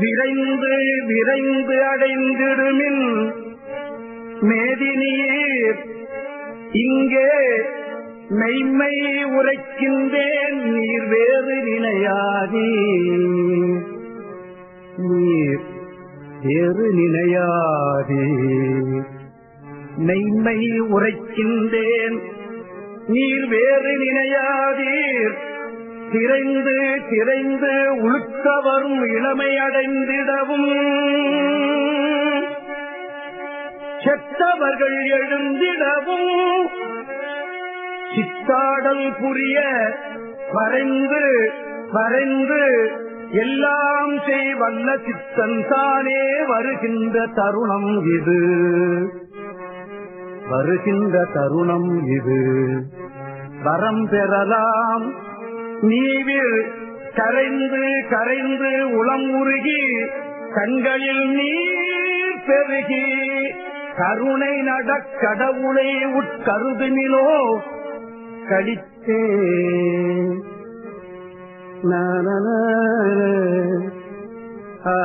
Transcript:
விரைந்து விரைந்து அடைந்திடுமின். மேதினியீர் இங்கே மெய்மை உரைக்கின்றேன் நீர் வேறு நினையாதே நீர் வேறு நினையாதே மெய்மை உரைக்கின்றேன் நீர் வேறு நினையாதீர். திரைந்து திரைந்து உழுக்க வரும் செத்தவர்கள் எழுந்திடவும். சித்தாடல் புரிய வரைந்து வரைந்து எல்லாம் செய் வல்ல சித்தன் தானே வருகின்ற தருணம் இது. வருகின்ற தருணம் இது. வரம் பெறலாம் நீவில் கரைந்து கரைந்து உளம் உருகி கண்களில் நீர் பெருகி கருணை நடக்கடவுளை உட்கருதுமிலோ கடித்தே நான ஆ